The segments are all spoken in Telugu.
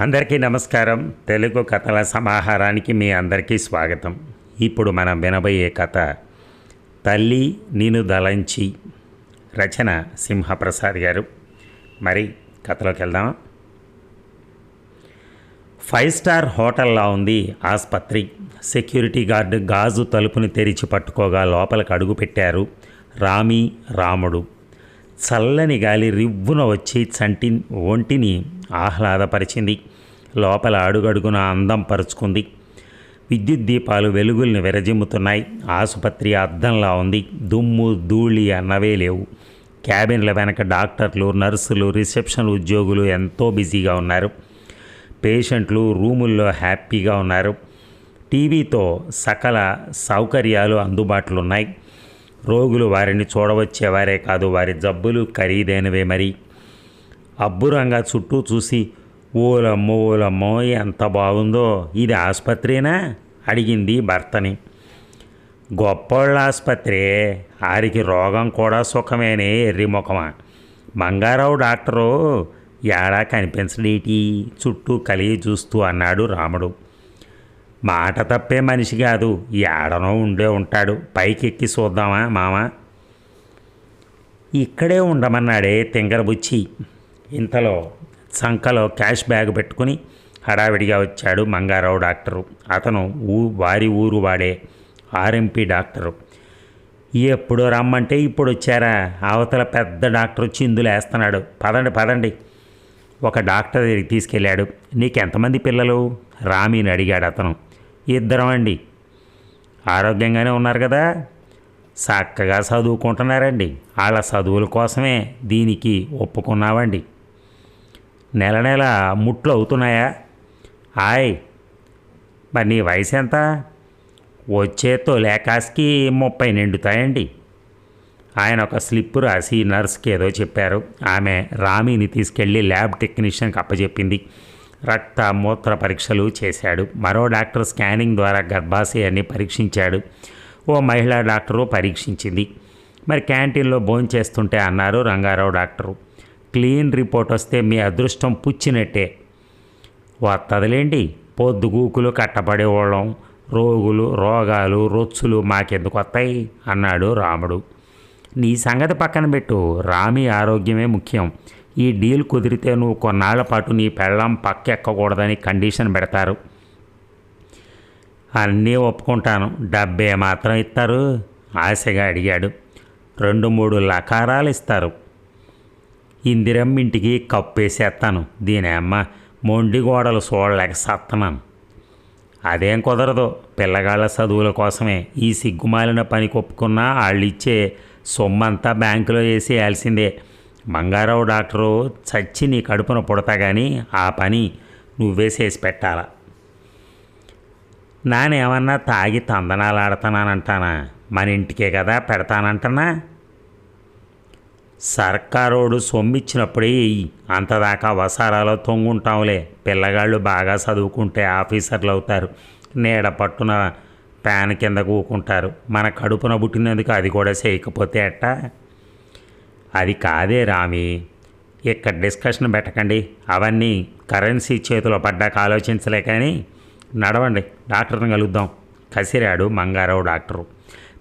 అందరికీ నమస్కారం. తెలుగు కథల సమాహారానికి మీ అందరికీ స్వాగతం. ఇప్పుడు మనం వినబోయే కథ తల్లి నేను దలంచి రచన సింహప్రసాద్ గారు. మరి కథలోకి వెళ్దాం ఫైవ్ స్టార్ హోటల్లా ఉంది ఆసుపత్రి. సెక్యూరిటీ గార్డు గాజు తలుపుని తెరిచి పట్టుకోగా లోపలికి అడుగు పెట్టారు రామి రాముడు. చల్లని గాలి రివ్వున వచ్చి చంటి ఒంటిని ఆహ్లాదపరిచింది. లోపల అడుగడుగున అందం పరుచుకుంది. విద్యుత్ దీపాలు వెలుగుల్ని విరజిమ్ముతున్నాయి. ఆసుపత్రి అద్దంలా ఉంది. దుమ్ము ధూళి అన్నవే లేవు. క్యాబిన్ల వెనక డాక్టర్లు నర్సులు రిసెప్షన్ ఉద్యోగులు ఎంతో బిజీగా ఉన్నారు. పేషెంట్లు రూముల్లో హ్యాపీగా ఉన్నారు. టీవీతో సకల సౌకర్యాలు అందుబాటులో ఉన్నాయి. రోగులు వారిని చూడవచ్చేవారే కాదు వారి జబ్బులు ఖరీదైనవే మరి. అబ్బురంగా చుట్టూ చూసి ఓలమ్మో ఓలమ్మో ఎంత బాగుందో ఇది ఆసుపత్రినా? అడిగింది భర్తని. గొప్పోళ్ళ ఆసుపత్రి ఆరికి రోగం కూడా సుఖమేనే ఎర్రి ముఖమా. బంగారావు డాక్టరు ఏడా కనిపించడేటి? చుట్టూ కలిగి చూస్తూ అన్నాడు రాముడు. మాట తప్పే మనిషి కాదు. ఏడనో ఉండే ఉంటాడు. పైకెక్కి చూద్దామా మామ? ఇక్కడే ఉండమన్నాడే తింగరబుచ్చి ఇంతలో సంకలో క్యాష్ బ్యాగ్ పెట్టుకుని హడావిడిగా వచ్చాడు మంగారావు డాక్టరు. అతను ఊ వారి ఊరు వాడే ఆర్ఎంపీ డాక్టరు. ఎప్పుడు రమ్మంటే ఇప్పుడు వచ్చారా అవతల పెద్ద డాక్టర్ వచ్చి వేస్తున్నాడు. పదండి పదండి. ఒక డాక్టర్ దగ్గరికి తీసుకెళ్ళాడు. నీకెంతమంది పిల్లలు? రామీని అడిగాడు అతను. ఇద్దరం అండి ఆరోగ్యంగానే ఉన్నారు కదా. చక్కగా చదువుకుంటున్నారండి. వాళ్ళ చదువుల కోసమే దీనికి ఒప్పుకున్నావండి నెల నెల ముట్లు అవుతున్నాయా? హాయ్ మరి నీ వయసు ఎంత? వచ్చే తొలేకాస్కి ముప్పై నిండుతాయండి. ఆయన ఒక స్లిప్ రాసి నర్స్కి ఏదో చెప్పారు. ఆమె రామీని తీసుకెళ్ళి ల్యాబ్ టెక్నీషియన్కి అప్పచెప్పింది. రక్త మూత్ర పరీక్షలు చేశాడు. మరో డాక్టర్ స్కానింగ్ ద్వారా గర్భాశయాన్ని పరీక్షించాడు. ఓ మహిళా డాక్టరు పరీక్షించింది. మరి క్యాంటీన్లో భోంచేస్తుంటే అన్నారు రంగారావు డాక్టరు. క్లీన్ రిపోర్ట్ వస్తే మీ అదృష్టం పుచ్చినట్టే. వత్తదిలేండి. పొద్దుగూకులు కట్టబడేవాళ్ళం. రోగులు రోగాలు రొచ్చులు మాకెందుకు వస్తాయి అన్నాడు రాముడు. నీ సంగతి పక్కన పెట్టు. రామి ఆరోగ్యమే ముఖ్యం. ఈ డీల్ కుదిరితే నువ్వు కొన్నాళ్ళ పాటు నీ పెళ్ళం పక్కెక్కకూడదని కండిషన్ పెడతారు. అన్నీ ఒప్పుకుంటాను. డబ్బే మాత్రం ఇస్తారు ఆశగా అడిగాడు. రెండు మూడు లకారాలు ఇస్తారు. ఇందిరమ్మ ఇంటికి కప్పేసేస్తాను దీని అమ్మ మొండి గోడలు చూడలేక సత్తనాను అదేం కుదరదు. పిల్లగాళ్ళ చదువుల కోసమే. ఈ సిగ్గుమాలిన పని కొప్పుకున్నా వాళ్ళు ఇచ్చే సొమ్మంతా బ్యాంకులో వేసేయాల్సిందే మంగారావు డాక్టరు చచ్చి నీ కడుపున పుడతా కానీ ఆ పని నువ్వే చేసి పెట్టాలా. నానేమన్నా తాగి తందనాలాడతానంటానా మన ఇంటికే కదా పెడతానంటనా? సర్కారోడు సొమ్మిచ్చినప్పుడే ఇయ్యి. అంతదాకా వసారాలో తొంగుంటాంలే పిల్లగాళ్ళు బాగా చదువుకుంటే ఆఫీసర్లు అవుతారు నీడ పట్టున ప్యాన్ కింద కూకుంటారు. మన కడుపున పుట్టినందుకు అది కూడా చేయకపోతే ఎట్టా? అది కాదే రామి. ఇక్కడ డిస్కషన్ పెట్టకండి. అవన్నీ కరెన్సీ చేతిలో పడ్డాక ఆలోచించలే కానీ నడవండి. డాక్టర్ని కలుద్దాం. కసిరాడు మంగారావు డాక్టరు.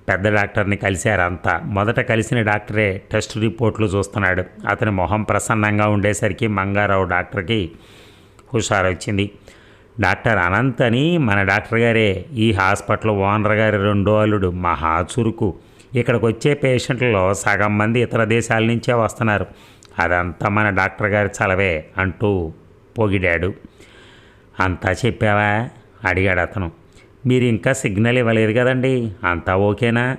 పెద్ద డాక్టర్ని కలిశారంతా మొదట కలిసిన డాక్టరే టెస్ట్ రిపోర్ట్లు చూస్తున్నాడు. అతని మొహం ప్రసన్నంగా ఉండేసరికి మంగారావు డాక్టర్కి హుషారు వచ్చింది డాక్టర్ అనంత్ అని మన డాక్టర్ గారే. ఈ హాస్పిటల్ ఓనర్ గారి రెండో అల్లుడు మహా చురుకు. ఇక్కడికి వచ్చే పేషెంట్లలో సగం మంది ఇతర దేశాల నుంచే వస్తున్నారు. అదంతా మన డాక్టర్ గారి చలవే అంటూ పొగిడాడు. అంతా చెప్పావా? అడిగాడు అతను. మీరు ఇంకా సిగ్నల్ ఇవ్వలేదు కదండి. అంతా ఓకేనా?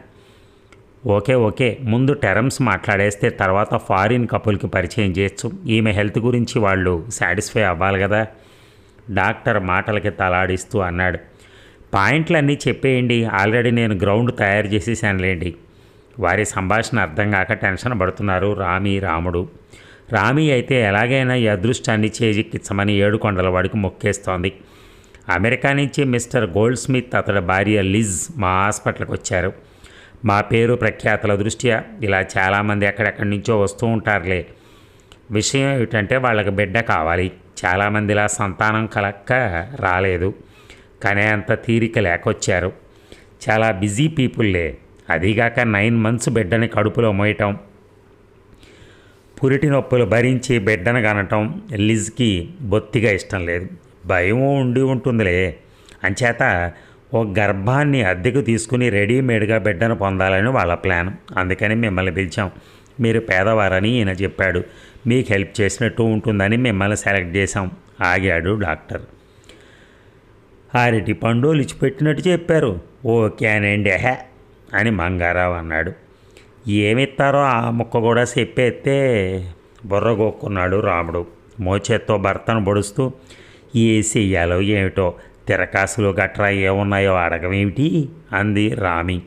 Okay okay. ముందు టెరమ్స్ మాట్లాడేస్తే తర్వాత ఫారిన్ కపుల్కి పరిచయం చేయొచ్చు. ఈమె హెల్త్ గురించి వాళ్ళు సాటిస్ఫై అవ్వాలి కదా. డాక్టర్ మాటలకి తలాడిస్తూ అన్నాడు. పాయింట్లన్నీ చెప్పేయండి. ఆల్రెడీ నేను గ్రౌండ్ తయారు చేసేసానులేండి. వారి సంభాషణ అర్థం కాక టెన్షన్ పడుతున్నారు రామి రాముడు. రామి అయితే ఎలాగైనా ఈ అదృష్టాన్ని చేజిక్కించమని ఏడుకొండల వాడికి మొక్కేస్తోంది. అమెరికా నుంచి మిస్టర్ గోల్డ్ స్మిత్ అతడి భార్య లిజ్ మా హాస్పిటల్కి వచ్చారు. మా పేరు ప్రఖ్యాతల దృష్ట్యా. ఇలా చాలామంది ఎక్కడెక్కడి నుంచో వస్తూ ఉంటారులే. విషయం ఏమిటంటే వాళ్ళకి బిడ్డ కావాలి. చాలామంది ఇలా సంతానం కలక్క రాలేదు. కానీ అంత తీరిక లేకొచ్చారు. చాలా బిజీ పీపుల్లే. అదిగాక నైన్ మంత్స్ బిడ్డని కడుపులో మోయటం. పురిటి నొప్పులు భరించి బిడ్డను కనటం లిజ్కి బొత్తిగా ఇష్టం లేదు. భయం ఉండి ఉంటుందిలే. అంచేత ఓ గర్భాన్ని అద్దెకు తీసుకుని రెడీమేడ్గా బిడ్డను పొందాలని వాళ్ళ ప్లాన్. అందుకని మిమ్మల్ని పిలిచాం. మీరు పేదవారని ఈయన చెప్పాడు. మీకు హెల్ప్ చేసినట్టు ఉంటుందని మిమ్మల్ని సెలెక్ట్ చేశాం. ఆగాడు డాక్టర్. అరటి పండులు ఇచ్చిపెట్టినట్టు చెప్పారు. ఓకేనండి హే అని మంగారావు అన్నాడు. ఏమిస్తారో ఆ ముక్క కూడా చెప్పేస్తే బుర్రగొక్కున్నాడు రాముడు. మోచేత్తో భర్తను పొడుస్తూ ఏ చెయ్యాలో ఏమిటో? తిరకాసులు గట్రా ఏమున్నాయో అడగమేమిటి అంది రామి.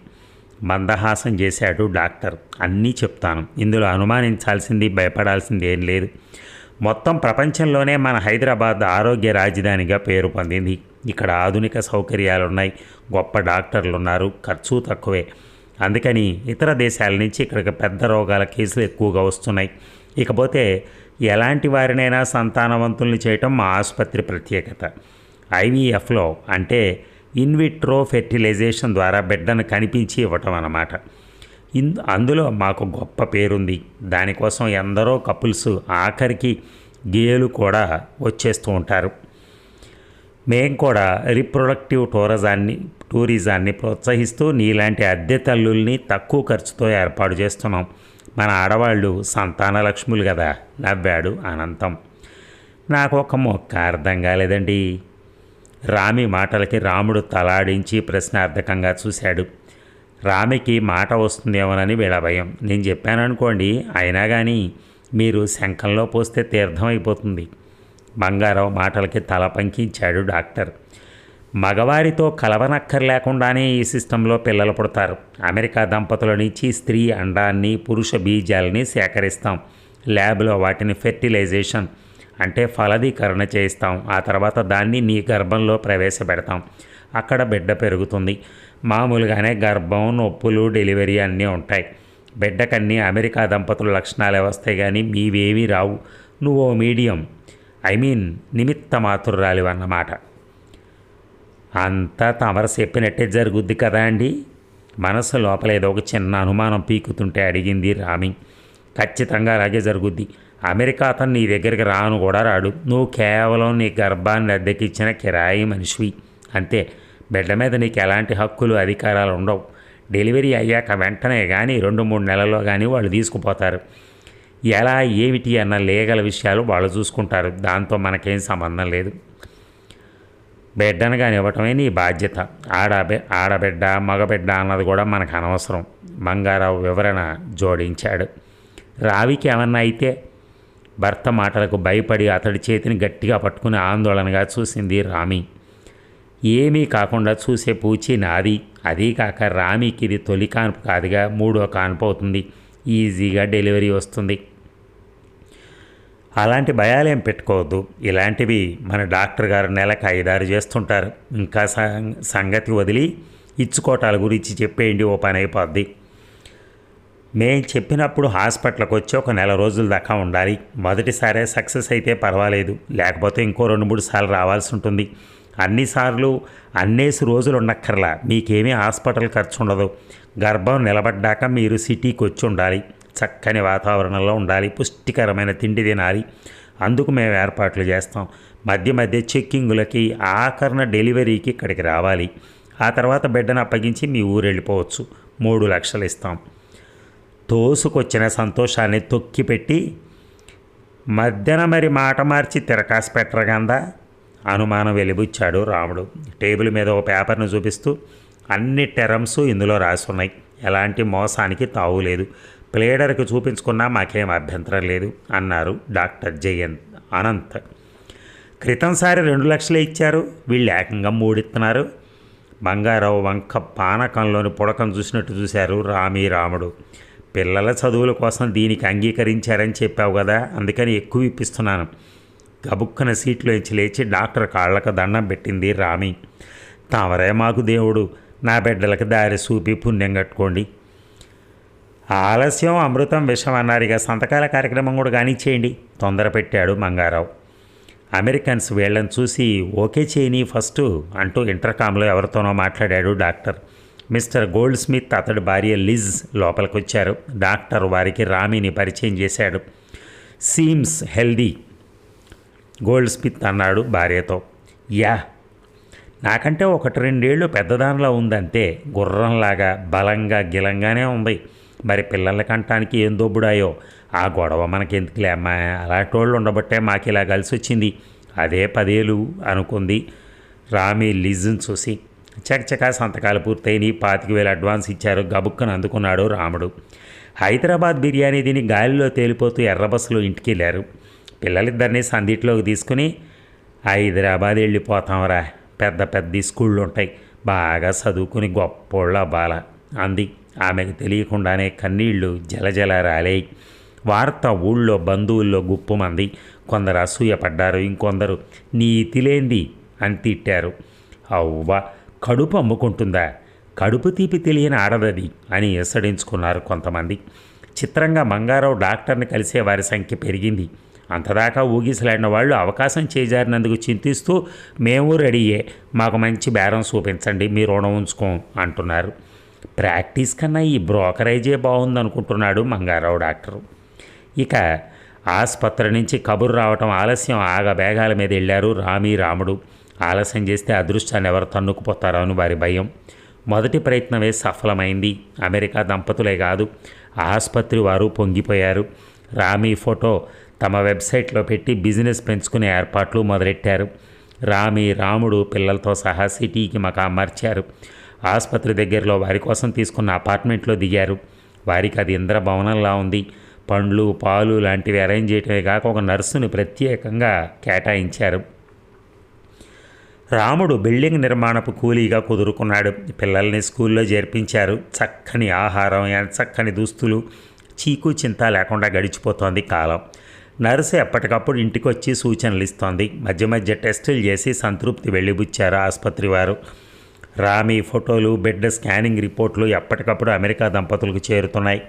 మందహాసం చేశాడు డాక్టర్. అన్నీ చెప్తాను. ఇందులో అనుమానించాల్సింది భయపడాల్సింది ఏం లేదు. మొత్తం ప్రపంచంలోనే మన హైదరాబాద్ ఆరోగ్య రాజధానిగా పేరు పొందింది. ఇక్కడ ఆధునిక సౌకర్యాలు ఉన్నాయి గొప్ప డాక్టర్లు ఉన్నారు ఖర్చు తక్కువే. అందుకని ఇతర దేశాల నుంచి ఇక్కడికి పెద్ద రోగాల కేసులు ఎక్కువగా వస్తున్నాయి. ఇకపోతే ఎలాంటి వారినైనా సంతానవంతుల్ని చేయటం మా ఆసుపత్రి ప్రత్యేకత. ఐవీఎఫ్లో అంటే ఇన్విట్రో ఫెర్టిలైజేషన్ ద్వారా బిడ్డను కనిపించి ఇవ్వటం అన్నమాట. ఇన్ అందులో మాకు గొప్ప పేరుంది. దానికోసం ఎందరో కపుల్స్ ఆఖరికి గేలు కూడా వచ్చేస్తూ ఉంటారు. మేం కూడా రిప్రొడక్టివ్ టూరిజాన్ని టూరిజాన్ని ప్రోత్సహిస్తూ నీలాంటి అద్దె తల్లుల్ని తక్కువ ఖర్చుతో ఏర్పాటు చేస్తున్నాం. మన ఆడవాళ్ళు సంతాన లక్ష్ములు కదా నవ్వాడు అనంతం. నాకు ఒక మొక్క అర్థం కాలేదండి. రామి మాటలకి రాముడు తలాడించి ప్రశ్నార్థకంగా చూశాడు. రామికి మాట వస్తుందేమోనని వీళ్ళ భయం. నేను చెప్పాను అనుకోండి అయినా కానీ మీరు శంఖంలో పోస్తే తీర్థం అయిపోతుంది. బంగారం మాటలకి తల పంకించాడు డాక్టర్. మగవారితో కలవనక్కర్లేకుండానే ఈ సిస్టంలో పిల్లలు పుడతారు. అమెరికా దంపతుల నుంచి స్త్రీ అండాన్ని పురుష బీజాలని సేకరిస్తాం. ల్యాబ్లో వాటిని ఫెర్టిలైజేషన్ అంటే ఫలదీకరణ చేయిస్తాం. ఆ తర్వాత దాన్ని నీ గర్భంలో ప్రవేశపెడతాం. అక్కడ బిడ్డ పెరుగుతుంది. మామూలుగానే గర్భం నొప్పులు డెలివరీ అన్నీ ఉంటాయి. బిడ్డకన్నీ అమెరికా దంపతుల లక్షణాలే వస్తాయి కానీ మీవేమీ రావు. నువ్వు మీడియం. ఐ మీన్ నిమిత్త మాతుర్రాలివి అన్నమాట అంతా తమరు చెప్పినట్టే జరుగుద్ది కదా అండి? మనసు లోపల ఏదో ఒక చిన్న అనుమానం పీకుతుంటే అడిగింది రామి. ఖచ్చితంగా అలాగే జరుగుద్ది. అమెరికా అతను నీ దగ్గరికి రాను కూడా రాడు. నువ్వు కేవలం నీ గర్భాన్ని అద్దెకిచ్చిన కిరాయి మనిషివి. అంతే. బిడ్డ మీద నీకు ఎలాంటి హక్కులు అధికారాలు ఉండవు. డెలివరీ అయ్యాక వెంటనే కానీ రెండు మూడు నెలల్లో కానీ వాళ్ళు తీసుకుపోతారు. ఎలా ఏమిటి అన్న లేగల విషయాలు వాళ్ళు చూసుకుంటారు. దాంతో మనకేం సంబంధం లేదు. బిడ్డను కానీ ఇవ్వటమే నీ బాధ్యత. ఆడబి ఆడబిడ్డ మగబిడ్డ అన్నది కూడా మనకు అనవసరం. మంగారావు వివరణ జోడించాడు. రావికి ఏమన్నా అయితే భర్త మాటలకు భయపడి అతడి చేతిని గట్టిగా పట్టుకుని ఆందోళనగా చూసింది రామి. ఏమీ కాకుండా చూసే పూచి నాది. అదీ కాక రామికి ఇది తొలి కాన్పు కాదుగా మూడో కాన్పు అవుతుంది. ఈజీగా డెలివరీ వస్తుంది. అలాంటి భయాలేం పెట్టుకోవద్దు. ఇలాంటివి మన డాక్టర్ గారు నెలకు ఐదారు చేస్తుంటారు. ఇంకా సం- సంగతి వదిలి ఇచ్చుకోటాల గురించి చెప్పేయండి ఓ పని అయిపోద్ది. మేము చెప్పినప్పుడు హాస్పిటల్కి వచ్చి ఒక నెల రోజుల దాకా ఉండాలి. మొదటిసారే సక్సెస్ అయితే పర్వాలేదు. లేకపోతే ఇంకో రెండు మూడు సార్లు రావాల్సి ఉంటుంది. అన్నిసార్లు అన్నేసి రోజులు ఉండక్కర్లా. మీకేమీ హాస్పిటల్ ఖర్చు ఉండదు గర్భం నిలబడ్డాక మీరు సిటీకి వచ్చి ఉండాలి. చక్కని వాతావరణంలో ఉండాలి. పుష్టికరమైన తిండి తినాలి. అందుకు మేము ఏర్పాట్లు చేస్తాం. మధ్య మధ్య చెక్కింగులకి ఆఖరణ డెలివరీకి ఇక్కడికి రావాలి. ఆ తర్వాత బిడ్డను అప్పగించి మీ ఊరు వెళ్ళిపోవచ్చు. మూడు లక్షలు ఇస్తాం. తోసుకొచ్చిన సంతోషాన్ని తొక్కిపెట్టి మధ్యన మరి మాట మార్చి తిరకాసు పెట్టరగందా అనుమానం వెలిబుచ్చాడు రాముడు. టేబుల్ మీద ఒక పేపర్ను చూపిస్తూ అన్ని టెరమ్స్ ఇందులో రాసి ఉన్నాయి ఎలాంటి మోసానికి తావులేదు ప్లేడర్కి చూపించుకున్నా మాకేం అభ్యంతరం లేదు అన్నారు డాక్టర్ జయంత్ అనంత్. క్రితంసారి రెండు లక్షలే ఇచ్చారు వీళ్ళు ఏకంగా మూడిస్తున్నారు బంగారావు వంక పానకంలోని పుడకం చూసినట్టు చూశారు రామీ రాముడు. పిల్లల చదువుల కోసం దీనికి అంగీకరించారని చెప్పావు కదా అందుకని ఎక్కువ ఇప్పిస్తున్నాను. గబుక్కన సీట్లోంచి లేచి డాక్టర్ కాళ్ళకు దండం పెట్టింది రామి. తామరే మాకు దేవుడు నా బిడ్డలకు దారి చూపి పుణ్యం కట్టుకోండి. ఆలస్యం అమృతం విషం అన్నారు ఇక సంతకాల కార్యక్రమం కూడా కానిచ్చేయండి తొందర పెట్టాడు మంగారావు. అమెరికన్స్ వీళ్ళని చూసి ఓకే చేయని ఫస్ట్ అంటూ ఇంటర్కామ్లో ఎవరితోనో మాట్లాడాడు డాక్టర్. మిస్టర్ గోల్డ్ స్మిత్ అతడి భార్య లిజ్ లోపలికి వచ్చారు డాక్టర్ వారికి రామీని పరిచయం చేశాడు. Seems healthy. గోల్డ్ స్మిత్ అన్నాడు భార్యతో. యా నాకంటే ఒకటి రెండేళ్ళు పెద్దదానిలా ఉందంతే. గుర్రంలాగా బలంగా గిలంగానే ఉంది. మరి పిల్లల కంటానికి ఏం దొబ్బుడాయో? ఆ గొడవ మనకెందుకులే అమ్మా? అలాంటి వాళ్ళు ఉండబట్టే మాకు ఇలా కలిసి వచ్చింది అదే పదేలు అనుకుంది రామి లిజ్ని చూసి. చకచకా సంతకాలు పూర్తయినాయి పాతిక వేలు అడ్వాన్స్ ఇచ్చారు గబుక్కను అందుకున్నాడు రాముడు. హైదరాబాద్ బిర్యానీ తిని గాలిలో తేలిపోతూ ఎర్ర బస్సులో ఇంటికి వెళ్ళారు పిల్లలిద్దరినీ సందిట్లోకి తీసుకుని హైదరాబాద్ వెళ్ళిపోతాంరా పెద్ద పెద్ద స్కూళ్ళు ఉంటాయి బాగా చదువుకుని గొప్పోళ్ళు బాల. అంది. ఆమెకు తెలియకుండానే కన్నీళ్ళు జలజల రాలేయి. వార్త ఊళ్ళో బంధువుల్లో గుప్పుమంది. కొందరు అసూయపడ్డారు ఇంకొందరు నీతిలేంది అని తిట్టారు. అవ్వ కడుపు అమ్ముకుంటుందా? కడుపు తీపి తెలియని ఆడదది అని ఎసడించుకున్నారు కొంతమంది. చిత్రంగా మంగారావు డాక్టర్ని కలిసే వారి సంఖ్య పెరిగింది. అంతదాకా ఊగిసలాడిన వాళ్ళు అవకాశం చేజారినందుకు చింతిస్తూ మేము రెడీయే మాకు మంచి బేరం చూపించండి మీ రుణం ఉంచుకోం అంటున్నారు. ప్రాక్టీస్ కన్నా ఈ బ్రోకరేజే బాగుందనుకుంటున్నాడు మంగారావు డాక్టరు. ఇక ఆసుపత్రి నుంచి కబురు రావటం ఆలస్యం ఆగ బేగాల మీద వెళ్ళారు రామి రాముడు. ఆలస్యం చేస్తే అదృష్టాన్ని ఎవరు తన్నుకుపోతారో అని వారి భయం. మొదటి ప్రయత్నమే సఫలమైంది. అమెరికా దంపతులే కాదు ఆసుపత్రి వారు పొంగిపోయారు. రామీ ఫోటో తమ వెబ్సైట్లో పెట్టి బిజినెస్ పెంచుకునే ఏర్పాట్లు మొదలెట్టారు. రామి రాముడు పిల్లలతో సహా సిటీకి మకా మార్చారు. ఆసుపత్రి దగ్గరలో వారి కోసం తీసుకున్న అపార్ట్మెంట్లో దిగారు. వారికి అది ఇంద్రభవనంలా ఉంది. పండ్లు పాలు లాంటివి అరేంజ్ చేయటమే కాక ఒక నర్సుని ప్రత్యేకంగా కేటాయించారు. రాముడు బిల్డింగ్ నిర్మాణపు కూలీగా కుదురుకున్నాడు. పిల్లల్ని స్కూల్లో చేర్పించారు. చక్కని ఆహారం చక్కని దుస్తులు చీకు చింత లేకుండా గడిచిపోతోంది కాలం. నర్సు ఎప్పటికప్పుడు ఇంటికి వచ్చి సూచనలు ఇస్తోంది మధ్య మధ్య టెస్టులు చేసి సంతృప్తి వెళ్ళిబుచ్చారు ఆసుపత్రి వారు రామి ఫోటోలు బిడ్డ స్కానింగ్ రిపోర్ట్లు ఎప్పటికప్పుడు అమెరికా దంపతులకు చేరుతున్నాయి.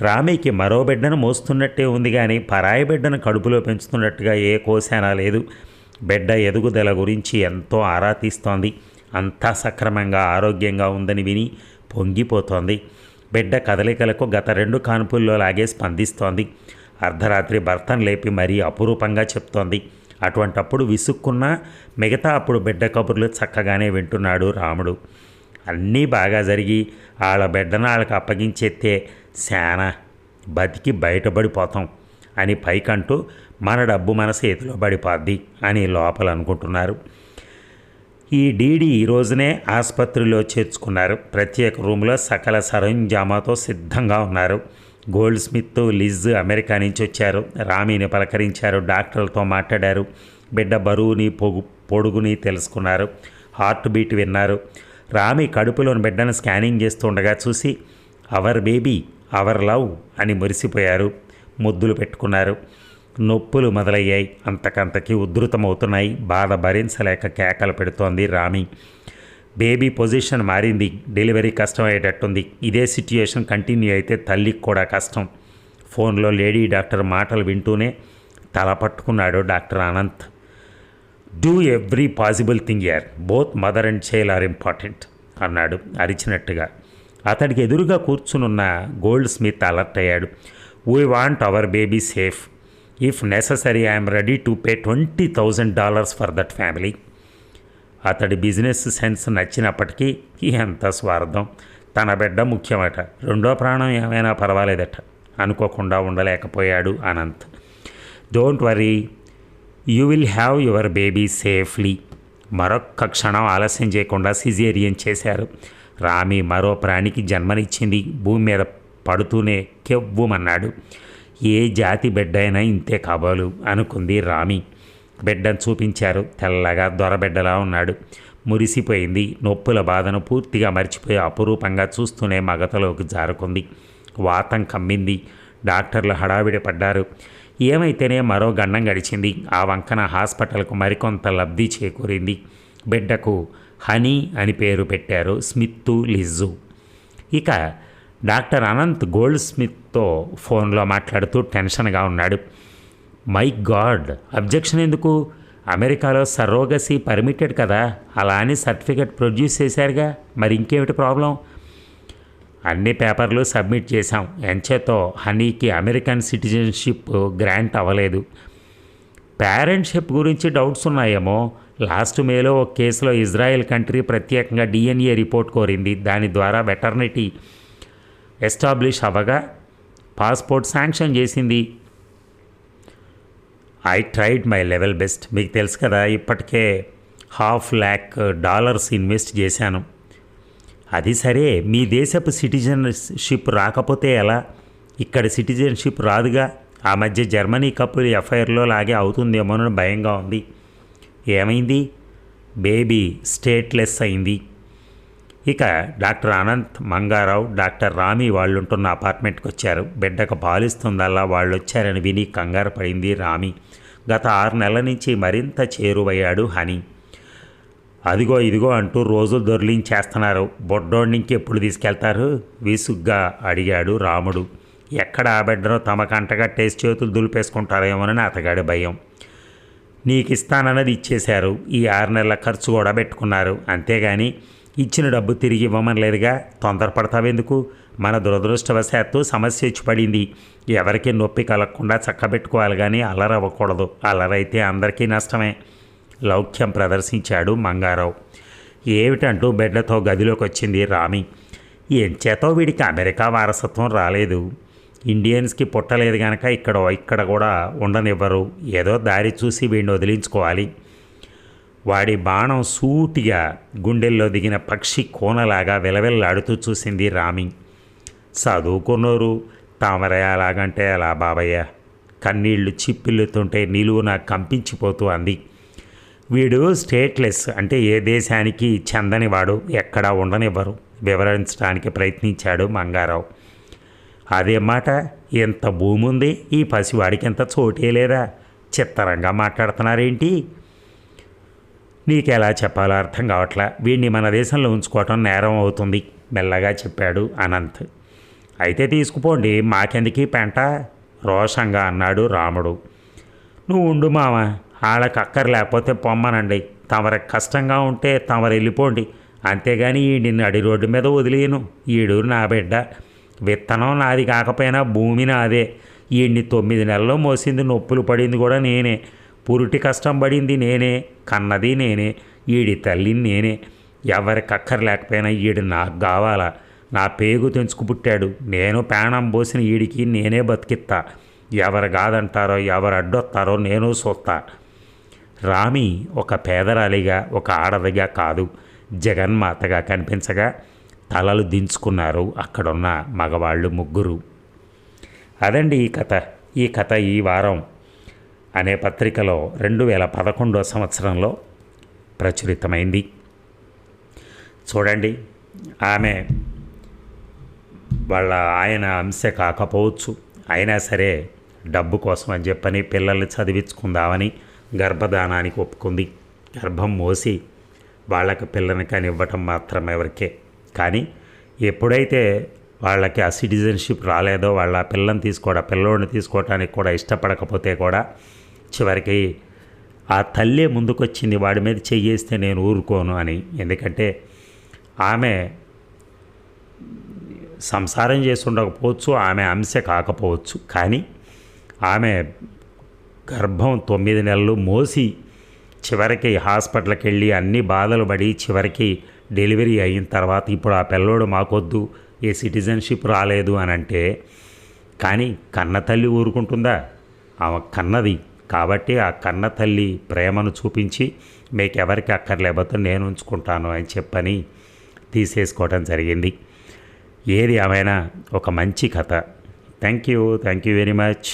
రామీకి మరో బిడ్డను మోస్తున్నట్టే ఉంది కానీ పరాయి బిడ్డను కడుపులో పెంచుతున్నట్టుగా ఏ కోశానా లేదు. బిడ్డ ఎదుగుదల గురించి ఎంతో ఆరా తీస్తోంది. అంతా సక్రమంగా ఆరోగ్యంగా ఉందని విని పొంగిపోతోంది. బిడ్డ కదలికలకు గత రెండు కాన్పుల్లో లాగే స్పందిస్తోంది. అర్ధరాత్రి భర్తను లేపి మరీ అపురూపంగా చెప్తోంది. అటువంటప్పుడు విసుక్కున్నా మిగతా అప్పుడు బిడ్డ కబుర్లు చక్కగానే వింటున్నాడు రాముడు. అన్నీ బాగా జరిగి వాళ్ళ బిడ్డను వాళ్ళకి అప్పగించేస్తే శానా బతికి బయటపడిపోతాం అని పైకంటూ మన డబ్బు మన చేతిలో పడిపోద్ది అని లోపల అనుకుంటున్నారు. ఈ డీడీ ఈ రోజునే ఆసుపత్రిలో చేర్చుకున్నారు. ప్రత్యేక రూమ్లో సకల సరంజామాతో సిద్ధంగా ఉన్నారు. గోల్డ్ స్మిత్ లిజ్ అమెరికా నుంచి వచ్చారు. రామీని పలకరించారు. డాక్టర్లతో మాట్లాడారు. బిడ్డ బరువుని పొగు పొడుగుని తెలుసుకున్నారు. హార్ట్ బీట్ విన్నారు. రామి కడుపులోని బిడ్డను స్కానింగ్ చేస్తుండగా చూసి అవర్ బేబీ అవర్ లవ్ అని మురిసిపోయారు. ముద్దులు పెట్టుకున్నారు. నొప్పులు మొదలయ్యాయి. అంతకంతకి ఉధృతమవుతున్నాయి. బాధ భరించలేక కేకలు పెడుతోంది రామి. బేబీ పొజిషన్ మారింది. డెలివరీ కష్టమయ్యేటట్టుంది. ఇదే సిచ్యుయేషన్ కంటిన్యూ అయితే తల్లికి కూడా కష్టం. ఫోన్లో లేడీ డాక్టర్ మాటలు వింటూనే తల పట్టుకున్నాడు doctor Anant. Do every possible thing యార్. Both mother and child are important అన్నాడు అరిచినట్టుగా. అతడికి ఎదురుగా కూర్చునున్న గోల్డ్ స్మిత్ అలర్ట్ అయ్యాడు. We want our baby safe. If necessary I'm ready to pay twenty thousand dollars for that family. అతడి బిజినెస్ సెన్స్ నచ్చినప్పటికీ ఎంత స్వార్థం. తన బిడ్డ ముఖ్యమట. రెండో ప్రాణం ఏమైనా పర్వాలేదట. అనుకోకుండా ఉండలేకపోయాడు Anant. Don't worry. You will have your baby safely. మరొక్క క్షణం ఆలస్యం చేయకుండా సిజేరియన్ చేశారు. రామి మరో ప్రాణికి జన్మనిచ్చింది. భూమి మీద పడుతూనే కెవ్వుమన్నాడు. ఏ జాతి బిడ్డ అయినా ఇంతే కాబోలు అనుకుంది రామి. బిడ్డను చూపించారు. తెల్లగా దొరబిడ్డలా ఉన్నాడు. మురిసిపోయింది. నొప్పుల బాధను పూర్తిగా మర్చిపోయి అపురూపంగా చూస్తూనే మగతలోకి జారుకుంది. వాతం కమ్మింది. డాక్టర్లు హడావిడి పడ్డారు. ఏమైతేనే మరో గండం గడిచింది. ఆ వంకన హాస్పిటల్కు మరికొంత లబ్ధి చేకూరింది. బిడ్డకు హనీ అని పేరు పెట్టారు స్మిత్తు లిజ్జు. ఇక డాక్టర్ అనంత్ గోల్డ్ స్మిత్తో ఫోన్లో మాట్లాడుతూ టెన్షన్గా ఉన్నాడు. My God. అబ్జెక్షన్ ఎందుకు? అమెరికాలో సరోగసీ పర్మిటెడ్ కదా. అలా అని సర్టిఫికెట్ ప్రొడ్యూస్ చేశారుగా. మరి ఇంకేమిటి ప్రాబ్లం? అన్ని పేపర్లు సబ్మిట్ చేశాం. ఎంచేతో హనీకి అమెరికన్ సిటిజన్షిప్ గ్రాంట్ అవ్వలేదు. పేరెంట్షిప్ గురించి డౌట్స్ ఉన్నాయేమో. లాస్ట్ మేలో ఒక కేసులో ఇజ్రాయెల్ కంట్రీ ప్రత్యేకంగా డిఎన్ఏ రిపోర్ట్ కోరింది. దాని ద్వారా వెటర్నిటీ ఎస్టాబ్లిష్ అవ్వగా పాస్పోర్ట్ శాంక్షన్ చేసింది. I tried my level best మీకు తెలుసు కదా ఇప్పటికే హాఫ్ ల్యాక్ డాలర్స్ ఇన్వెస్ట్ చేశాను. అది సరే మీ దేశపు సిటిజన్షిప్ రాకపోతే ఎలా? ఇక్కడ సిటిజన్షిప్ రాదుగా. ఆ మధ్య జర్మనీ కప్ ఎఫ్ఐఆర్లో లాగే అవుతుందేమోనని భయంగా ఉంది. ఏమైంది? బేబీ స్టేట్లెస్ అయింది. ఇక డాక్టర్ అనంత్ మంగారావు డాక్టర్ రామి వాళ్ళుంటున్న అపార్ట్మెంట్కి వచ్చారు బిడ్డకు పాలిస్తుందల్లా వాళ్ళు వచ్చారని విని కంగారు పడింది రామి గత ఆరు నెలల నుంచి మరింత చేరువయ్యాడు హనీ. అదిగో ఇదిగో అంటూ రోజులు దొర్లించేస్తున్నారు. బొడ్డోడికి ఎప్పుడు తీసుకెళ్తారు? విసుగ్గా అడిగాడు రాముడు. ఎక్కడ ఆ బిడ్డను తమ కంటగట్టేసి చేతులు దులిపేసుకుంటారేమోనని అతగాడి భయం. నీకు ఇస్తానన్నది ఇచ్చేశారు. ఈ ఆరు నెలల ఖర్చు కూడా పెట్టుకున్నారు అంతేగాని ఇచ్చిన డబ్బు తిరిగి ఇవ్వమని లేదుగా తొందరపడతావెందుకు? మన దురదృష్టవశాత్తు సమస్య వచ్చి పడింది ఎవరికి నొప్పి కలగకుండా చక్కబెట్టుకోవాలి కానీ అల్లరవ్వకూడదు అల్లరైతే అందరికీ నష్టమే. లౌక్యం ప్రదర్శించాడు మంగారావు. ఏమిటంటూ బిడ్డతో గదిలోకి వచ్చింది రామి ఎంచేతో వీడికి? అమెరికా వారసత్వం రాలేదు. ఇండియన్స్కి పుట్టలేదు కనుక ఇక్కడ ఇక్కడ కూడా ఉండనివ్వరు. ఏదో దారి చూసి వీడిని వదిలించుకోవాలి. వాడి బాణం సూటిగా గుండెల్లో దిగిన పక్షి కోనలాగా వెలవెల్లాడుతూ చూసింది రామి. చదువుకున్నోరు తామరయ్య అలాగంటే అలా బాబయ్య? కన్నీళ్ళు చిప్పిల్లుతుంటే నిలువున కంపించిపోతూ అంది. వీడు స్టేట్లెస్ అంటే ఏ దేశానికి చెందనివాడు ఎక్కడా ఉండనివ్వరు వివరించడానికి ప్రయత్నించాడు మంగారావు. అదే మాట ఎంత భూమి ఉంది ఈ పసివాడికి ఎంత చోటే లేదా? చిత్తరంగా మాట్లాడుతున్నారేంటి? నీకెలా చెప్పాలో అర్థం కావట్లా. వీడిని మన దేశంలో ఉంచుకోవటం నేరం అవుతుంది మెల్లగా చెప్పాడు అనంత్. అయితే తీసుకుపోండి మాకెందుకీ పెంట? రోషంగా అన్నాడు రాముడు. నువ్వు ఉండు మామ వాళ్ళకి అక్కర లేకపోతే పొమ్మనండి. తమరికి కష్టంగా ఉంటే తమరు వెళ్ళిపోండి. అంతేగాని ఈ నిన్ను అడి రోడ్డు మీద వదిలేను ఈడు నా బిడ్డ. విత్తనం నాది కాకపోయినా భూమి నాదే. ఈయన్ని తొమ్మిది నెలల్లో మోసింది నొప్పులు పడింది కూడా నేనే. పురుటి కష్టం పడింది నేనే కన్నది నేనే ఈడి తల్లిని నేనే. ఎవరికి కక్కర లేకపోయినా ఈడు నాకు కావాలా? నా పేగు తెంచుకు పుట్టాడు. నేను ప్రాణం పోసిన ఈడికి నేనే బతికిత్తా. ఎవరు కాదంటారో ఎవరు అడ్డొస్తారో నేను చూస్తా రామి ఒక పేదరాలిగా ఒక ఆడదిగా కాదు. జగన్మాతగా కనిపించగా తలలు దించుకున్నారు అక్కడున్న మగవాళ్ళు ముగ్గురు. అదండి ఈ కథ. ఈ కథ ఈ వారం. అనే పత్రికలో రెండు వేల పదకొండో సంవత్సరంలో ప్రచురితమైంది. చూడండి ఆమె వాళ్ళ ఆయన అంశ కాకపోవచ్చు అయినా సరే డబ్బు కోసం అని చెప్పని పిల్లల్ని చదివించుకుందామని గర్భధానానికి ఒప్పుకుంది. గర్భం మోసి వాళ్ళకి పిల్లని కానివ్వటం మాత్రం ఎవరికే. కానీ ఎప్పుడైతే వాళ్ళకి ఆ సిటిజన్షిప్ రాలేదో వాళ్ళ పిల్లని తీసుకోవడం పిల్లోడిని తీసుకోవడానికి కూడా ఇష్టపడకపోతే కూడా చివరికి ఆ తల్లే ముందుకొచ్చింది వాడి మీద చెయ్యేస్తే నేను ఊరుకోను అని. ఎందుకంటే ఆమె సంసారం చేసి ఉండకపోవచ్చు ఆమె అంశ కాకపోవచ్చు. కానీ ఆమె గర్భం తొమ్మిది నెలలు మోసి చివరికి హాస్పిటల్కి వెళ్ళి అన్ని బాధలు పడి చివరికి డెలివరీ అయిన తర్వాత ఇప్పుడు ఆ పిల్లోడు మాకొద్దు ఏ సిటిజన్షిప్ రాలేదు అని అంటే కానీ కన్న తల్లి ఊరుకుంటుందా? ఆమె కన్నది కాబట్టి ఆ కన్న తల్లి ప్రేమను చూపించి మీకు ఎవరికి అక్కర్లేకపోతే నేను ఉంచుకుంటాను అని చెప్పని తీసేసుకోవడం జరిగింది. ఏది ఏమైనా ఒక మంచి కథ. Thank you. Thank you very much.